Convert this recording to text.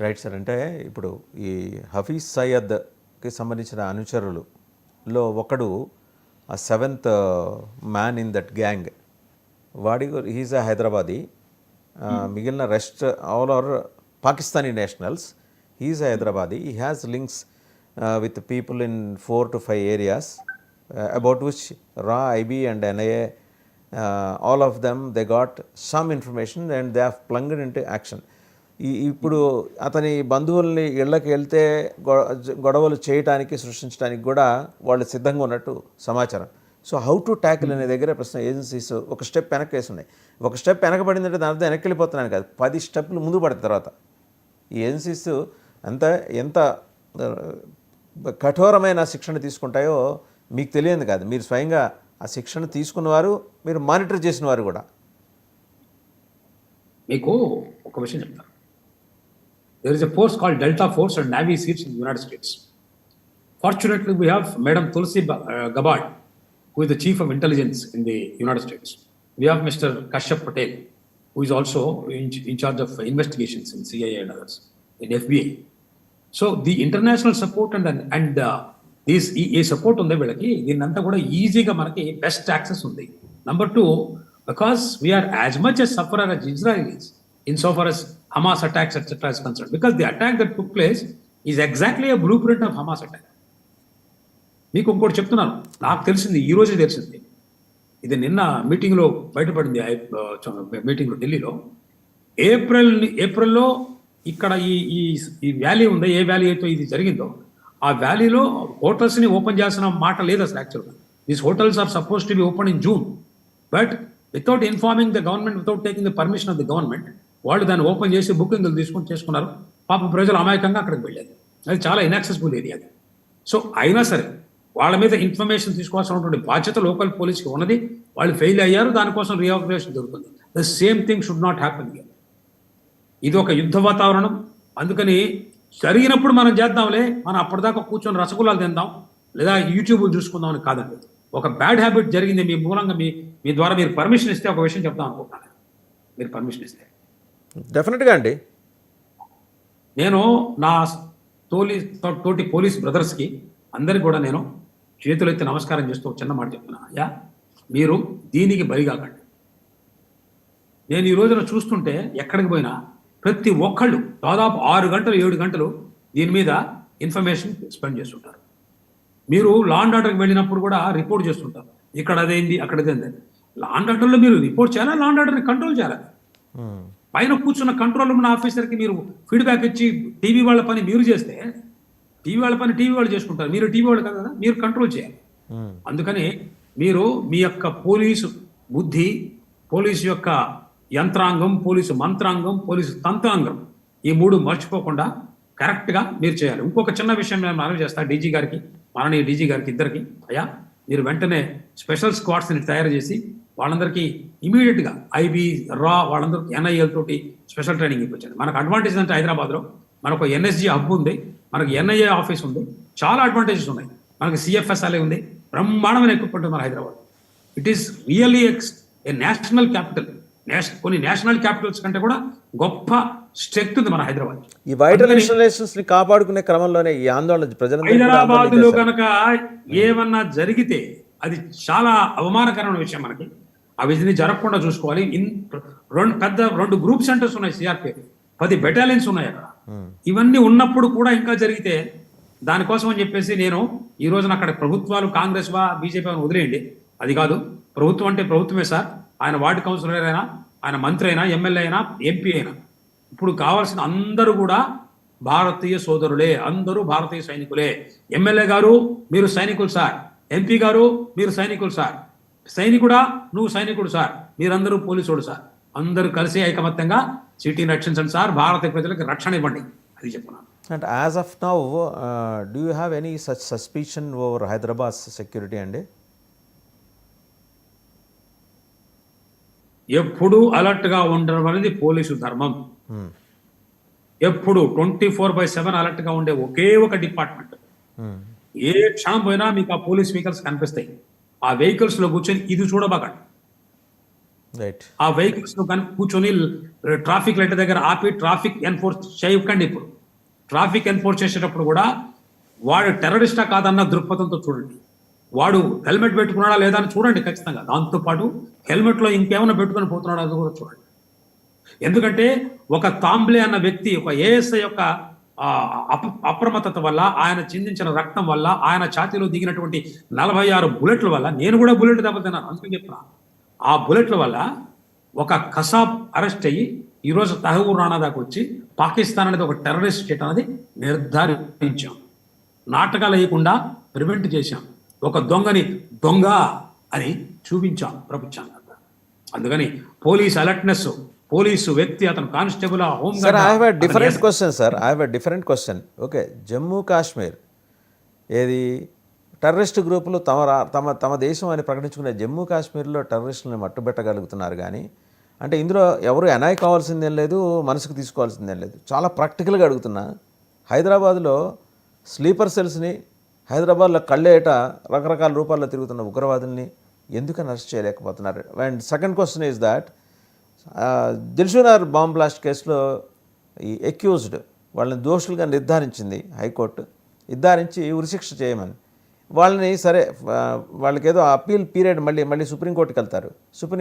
Right sir అంటే ఇప్పుడు ఈ హఫీజ్ సయ్యద్కి సంబంధించిన అనుచరులులో ఒకడు ఆ seventh man in that gang. వాడి హీజ్ అ హైదరాబాదీ. మిగిలిన rest all are Pakistani nationals. He's Hyderabadi. He has links with people in four to five areas about which రా IB and NIA all of them they got some information and they have plunged into action. ఇప్పుడు అతని బంధువుల్ని ఇళ్ళకి వెళ్తే గొడవలు చేయటానికి సృష్టించడానికి కూడా వాళ్ళు సిద్ధంగా ఉన్నట్టు సమాచారం. సో హౌ టు ట్యాకిల్ అనే దగ్గర ప్రశ్న ఏజెన్సీస్ ఒక స్టెప్ వెనక్కి వేసి ఉన్నాయి ఒక స్టెప్ వెనకబడిందంటే దాని అర్థం వెనక్కి వెళ్ళిపోతున్నాను కాదు. పది స్టెప్లు ముందు పడిన తర్వాత ఈ ఏజెన్సీస్ ఎంత ఎంత కఠోరమైన శిక్షణ తీసుకుంటాయో మీకు తెలియదు కాదు. మీరు స్వయంగా ఆ శిక్షణ తీసుకున్నవారు మీరు మానిటర్ చేసిన వారు కూడా. మీకు ఒక విషయం చెప్తాను there is a force called Delta Force and Navy SEALs in United States fortunately we have madam Tulsi Gabbard who is the chief of intelligence in the United States. We have Mr. Kashyap Patel, who is also in, in charge of investigations in CIA and others, so the international support and and these ఈ support ఉంది వీళ్ళకి అంతా కూడా ఈజీగా మనకి best access ఉంది number two because we are as much as suffer as Israelis in as Hamas attacks, etc., is concerned. Because the attack that took place is exactly a blue of of attack. Attack మీకు ఇంకోటి చెప్తున్నాను నాకు తెలిసింది ఈ రోజే తెలిసింది ఇది నిన్న మీటింగ్లో బయటపడింది మీటింగ్లో ఢిల్లీలో ఏప్రిల్ ఏప్రిల్లో ఇక్కడ ఈ ఈ ఈ వ్యాలీ ఉందో ఏ వ్యాలీ అయితే ఇది జరిగిందో ఆ వ్యాలీలో హోటల్స్ని ఓపెన్ చేసిన మాట లేదు అసలు యాక్చువల్గా these hotels are supposed to be open in June but without informing the government without taking the permission of the government వాళ్ళు దాన్ని ఓపెన్ చేసి బుకింగ్లు తీసుకొని చేసుకున్నారు. పాప ప్రజలు అమాయకంగా అక్కడికి వెళ్ళేది అది చాలా ఇన్యాక్సెసిబుల్ ఏరియా అది. సో అయినా సరే వాళ్ళ మీద ఇన్ఫర్మేషన్ తీసుకోవాల్సినటువంటి బాధ్యత లోకల్ పోలీస్కి ఉన్నది. వాళ్ళు ఫెయిల్ అయ్యారు దానికోసం రీఆర్గనైజేషన్ దొరుకుతుంది the same thing should not happen ఇది ఒక యుద్ధ వాతావరణం. అందుకని జరిగినప్పుడు మనం చేద్దాంలే. మనం అప్పటిదాకా కూర్చొని రసగుల్లాలు తిందాం. లేదా యూట్యూబ్ చూసుకుందాం అని కాదండి. ఒక బ్యాడ్ హ్యాబిట్ జరిగింది మీ మూలంగా మీ మీ ద్వారా మీరు పర్మిషన్ ఇస్తే ఒక విషయం చెప్తాం అనుకుంటున్నాను. మీరు పర్మిషన్ ఇస్తే. డెఫినెట్గా అండి. నేను నా తోలి తోటి పోలీస్ బ్రదర్స్కి అందరికి కూడా నేను చేతులెత్తి నమస్కారం చేస్తూ చిన్న మాట చెప్తున్నా. అయ్యా మీరు దీనికి బలి కాకండి నేను ఈ రోజున చూస్తుంటే ఎక్కడికి పోయినా ప్రతి ఒక్కళ్ళు దాదాపు ఆరు గంటలు ఏడు గంటలు దీని మీద ఇన్ఫర్మేషన్ స్పెండ్ చేస్తుంటారు. మీరు లాండ్ ఆర్డర్కి వెళ్ళినప్పుడు కూడా రిపోర్ట్ చేస్తుంటారు. ఇక్కడ అదేంది అక్కడ అదేంది లాండ్ ఆర్డర్లో మీరు రిపోర్ట్ చేయాలా? లాండ్ ఆర్డర్ని కంట్రోల్ చేయాలి? మ్మ్. పైన కూర్చున్న కంట్రోల్ రూమ్ ఆఫీసర్కి మీరు ఫీడ్బ్యాక్ ఇచ్చి టీవీ వాళ్ళ పని మీరు చేస్తే టీవీ వాళ్ళ పని టీవీ వాళ్ళు చేసుకుంటారు. మీరు టీవీ వాళ్ళు కాదు మీరు కంట్రోల్ చేయాలి. అందుకని మీరు మీ యొక్క పోలీసు బుద్ధి పోలీసు యొక్క యంత్రాంగం పోలీసు మంత్రాంగం పోలీసు తంత్రాంగం ఈ మూడు మర్చిపోకుండా కరెక్ట్గా మీరు చేయాలి. ఇంకొక చిన్న విషయం నేను మనవి చేస్తా డీజీ గారికి మాననీయ డీజీ గారికి ఇద్దరికి. అయ్యా మీరు వెంటనే స్పెషల్ స్క్వాడ్స్ని తయారు చేసి వాళ్ళందరికీ ఇమీడియట్గా ఐబీ రా వాళ్ళందరికీ ఎన్ఐఎల్ తోటి స్పెషల్ ట్రైనింగ్ ఇప్పించండి. మనకు అడ్వాంటేజ్ అంటే హైదరాబాద్లో మనకు ఎన్ఎస్జీ హబ్ ఉంది మనకు ఎన్ఐఏ ఆఫీస్ ఉంది చాలా అడ్వాంటేజెస్ ఉన్నాయి. మనకి సిఎఫ్ఎస్ఎల్ఏ ఉంది బ్రహ్మాండమైన ఎక్విప్మెంట్ ఉంది మన Hyderabad it is really a national capital కొన్ని నేషనల్ క్యాపిటల్స్ కంటే కూడా గొప్ప స్ట్రెంగ్త్ ఉంది మన హైదరాబాద్. ఈ వైటల్ ఇన్స్టాలేషన్స్ని కాపాడుకునే క్రమంలోనే ఈ ఆందోళన ఆందోళన హైదరాబాద్లో. కనుక ఏమన్నా జరిగితే అది చాలా అవమానకరమైన విషయం మనకి. అవి ఇది జరగకుండా చూసుకోవాలి. ఇన్ రెండు పెద్ద రెండు గ్రూప్ సెంటర్స్ ఉన్నాయి సిఆర్పి. పది బెటాలియన్స్ ఉన్నాయి అక్కడ. ఇవన్నీ ఉన్నప్పుడు కూడా ఇంకా జరిగితే దానికోసం అని చెప్పేసి నేను ఈ రోజున అక్కడ ప్రభుత్వాలు కాంగ్రెస్ వా బీజేపీ అని వదిలేయండి. అది కాదు ప్రభుత్వం అంటే ప్రభుత్వమే సార్. ఆయన వార్డు కౌన్సిలర్ అయినా ఆయన మంత్రి అయినా ఎమ్మెల్యే అయినా ఎంపీ అయినా. ఇప్పుడు కావాల్సిన అందరూ కూడా భారతీయ సోదరులే అందరూ భారతీయ సైనికులే. ఎమ్మెల్యే గారు మీరు సైనికులు సార్. ఎంపీ గారు మీరు సైనికులు సార్. సైనికుడా? నువ్వు సైనికుడు సార్. మీరందరూ పోలీసుడు సార్. అందరూ కలిసి ఐకమత్యంగా సిటీని రక్షించండి సార్. భారత ప్రజలకు రక్షణ ఇవ్వండి. అది చెప్తున్నాను and as of now do you have any such suspicion over Hyderabad security అండి ఎప్పుడు అలర్ట్గా ఉండడం అనేది పోలీసు ధర్మం. Hmm. ఎప్పుడు ట్వంటీ ఫోర్ బై సెవెన్ అలర్ట్గా ఉండే ఒకే ఒక డిపార్ట్మెంట్. Hmm. ఏ క్షణం పోయినా మీకు ఆ పోలీస్ వెహికల్స్ కనిపిస్తాయి. ఆ వెహికల్స్లో కూర్చొని ఇది చూడబాకండి. రైట్ ఆ వెహికల్స్లో కానీ కూర్చొని ట్రాఫిక్ లైట్ దగ్గర ఆపి ట్రాఫిక్ ఎన్ఫోర్స్ చేయకండి ఇప్పుడు. ట్రాఫిక్ ఎన్ఫోర్స్ చేసేటప్పుడు కూడా వాడు టెర్రరిస్టా కాదన్న దృక్పథంతో చూడండి. వాడు హెల్మెట్ పెట్టుకున్నాడా లేదా అని చూడండి ఖచ్చితంగా. దాంతో పాటు హెల్మెట్లో ఇంకేమైనా పెట్టుకొని పోతున్నాడా అది కూడా చూడండి. ఎందుకంటే ఒక తాంబ్లే అన్న వ్యక్తి ఒక ఏఎస్ఐ యొక్క అప్రమత్తత వల్ల ఆయన చిందించిన రక్తం వల్ల ఆయన ఛాతీలో దిగినటువంటి నలభై ఆరు బుల్లెట్ల వల్ల నేను కూడా బుల్లెట్ దెబ్బతిన్నాను అందుకని చెప్తున్నా ఆ బుల్లెట్ల వల్ల ఒక కసాబ్ అరెస్ట్ అయ్యి ఈరోజు తహబూర్ రాణా దాకా వచ్చి పాకిస్తాన్ అనేది ఒక టెర్రరిస్ట్ స్టేట్ అనేది నిర్ధారించాం. నాటకాలు వేయకుండా ప్రివెంట్ చేశాం. ఒక దొంగని దొంగ అని చూపించాం ప్రపంచాన్ని అందుకని పోలీస్ అలర్ట్నెస్ పోలీసు వ్యక్తి అతను constable home sir I have a different question sir I have a different question okay Jammu Kashmir ఏది? టెర్రరిస్ట్ గ్రూపులు తమ రా- తమ తమ దేశం అని ప్రకటించుకునే జమ్మూ కాశ్మీర్లో టెర్రరిస్టులను మట్టుబెట్టగలుగుతున్నారు కానీ అంటే ఇందులో ఎవరు ఎనాయ్ కావాల్సిందేం లేదు మనసుకు తీసుకోవాల్సిందేం లేదు. చాలా ప్రాక్టికల్గా అడుగుతున్నా. హైదరాబాద్లో స్లీపర్ సెల్స్ని హైదరాబాద్లో కళ్ళేట రకరకాల రూపాల్లో తిరుగుతున్న ఉగ్రవాదుల్ని ఎందుకని అరెస్ట్ చేయలేకపోతున్నారు? And second question is that Dilsukhnagar bomb blast కేసులో ఈ అక్యూజ్డ్ వాళ్ళని దోషులుగా నిర్ధారించింది హైకోర్టు. నిర్ధారించి ఉరిశిక్ష చేయమని. వాళ్ళని సరే వాళ్ళకేదో వాళ్ళకి ఏదో అప్పీల్ పీరియడ్ మళ్ళీ మళ్ళీ సుప్రీంకోర్టుకి వెళ్తారు సుప్రీం